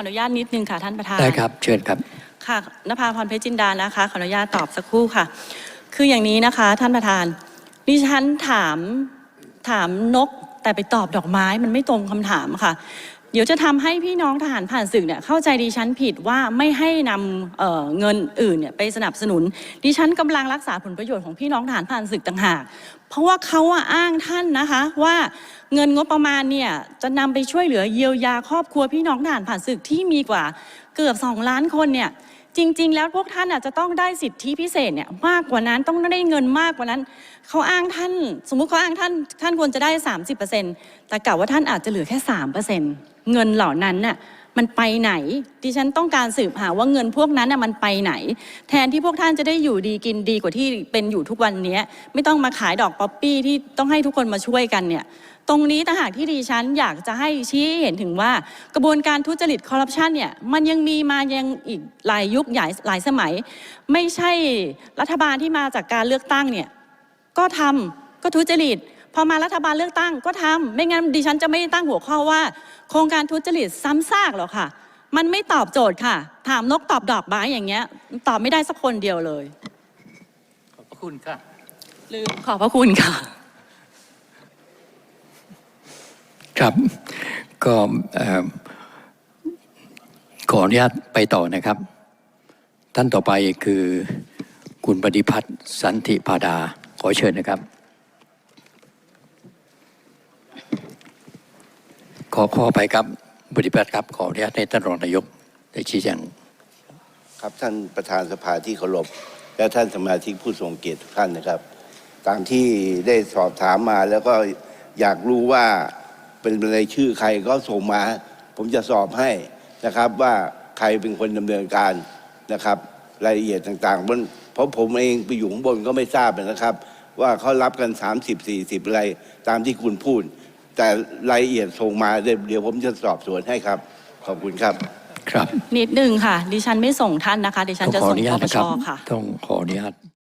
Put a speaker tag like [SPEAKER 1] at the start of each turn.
[SPEAKER 1] ออนุญาตนิดนึงค่ะท่านประธาน
[SPEAKER 2] ได้ครับ เชิญครับ
[SPEAKER 1] ค่ะนภาพรเพชรจินดานะคะ ขออนุญาตตอบสักครู่ค่ะ คืออย่างนี้นะคะ ท่านประธานดิฉันถามถามนกแต่ไปตอบดอกไม้มันไม่ตรงคำถามค่ะ เดี๋ยวจะทำให้พี่น้องทหารผ่านศึกเนี่ยเข้าใจดิฉันผิดว่าไม่ให้นำเอ่อเงินอื่นเนี่ยไปสนับสนุน ดิฉันกำลังรักษาผลประโยชน์ของพี่น้องทหารผ่านศึกต่างหาก เพราะว่าเขาอะอ้างท่านนะคะว่า เงินงบประมาณเนี่ยจะนำไปช่วยเหลือเยียวยาครอบครัวพี่น้องทหารผ่านศึกที่มีกว่าเกือบสองล้านคนเนี่ยจริง ๆ แล้วพวกท่านอาจจะต้องได้สิทธิพิเศษเนี่ยมากกว่านั้นต้องได้เงินมากกว่านั้น เขาอ้างท่าน สมมุติเขาอ้างท่านท่านควรจะได้ 30%แต่กล่าวว่าท่านอาจจะเหลือแค่ 3%เงินเหล่านั้นน่ะ มันไปไหน ดิฉันต้องการสืบหาว่าเงินพวกนั้นน่ะมันไปไหน แทนที่พวกท่านจะได้อยู่ดีกินดีกว่าที่เป็นอยู่ทุกวันนี้ไม่ต้องมาขายดอกป๊อปปี้ที่ต้องให้ทุกคนมาช่วยกันเนี่ยตรงนี้ต่างหากที่ดิฉันอยากจะให้ชี้เห็นถึงว่ากระบวนการทุจริตคอร์รัปชันเนี่ยมันยังมีมายังอีกหลายยุคหลายหลายสมัย ไม่ใช่รัฐบาลที่มาจากการเลือกตั้งเนี่ยก็ทำก็ทุจริต พอมารัฐบาลเลือกตั้งก็ทำไม่งั้นดิฉันจะไม่ตั้งหัวข้อว่า โครงการทุจริตซ้ำซากหรอกค่ะ มันไม่ตอบโจทย์ค่ะ ถามนกตอบดอกไม้อย่างเงี้ย ตอบไม่ได้สักคนเดียวเลย
[SPEAKER 2] ขอบพระคุณค่ะ
[SPEAKER 1] ลืมขอบพระคุณค่ะ
[SPEAKER 2] ครับ ก็เอ่อขออนุญาตไปต่อนะครับ ท่านต่อไปคือคุณปฏิพัฒน์สันติพาดา ขอเชิญนะครับ ขอขอไปครับปฏิพัฒน์ครับขออนุญาตให้ท่านรองนายกได้ชี้แจง
[SPEAKER 3] ครับท่านประธานสภาที่เคารพและท่านสมาชิกผู้ทรงเกียรติทุกท่านนะครับ ตามที่ได้สอบถามมาแล้วก็อยากรู้ว่าเป็นในายชื่อใครก็ส่งมา ผมจะสอบให้นะครับว่าใครเป็นคนดำเนินการนะครับ รายละเอียดต่างๆบนเพราะผมเองไปอยู่ข้างบนก็ไม่ทราบนะครับ ว่าเขารับกัน 30 40อะไรตามที่คุณพูด แต่รายละเอียดส่งมาเดี๋ยวเดี๋ยวผมจะสอบสวนให้ครับ ขอบคุณครับ
[SPEAKER 2] ครับ
[SPEAKER 1] นิดนึงค่ะ ดิฉันไม่ส่งท่านนะคะ ดิฉัน
[SPEAKER 2] ต้อง
[SPEAKER 1] จะ
[SPEAKER 2] ขอ
[SPEAKER 1] ส่
[SPEAKER 2] องนุญา
[SPEAKER 1] ป
[SPEAKER 2] ต
[SPEAKER 1] ป
[SPEAKER 2] นะ
[SPEAKER 1] ช
[SPEAKER 2] ครับ
[SPEAKER 1] ค่ะ
[SPEAKER 2] ต้องขออนุญาต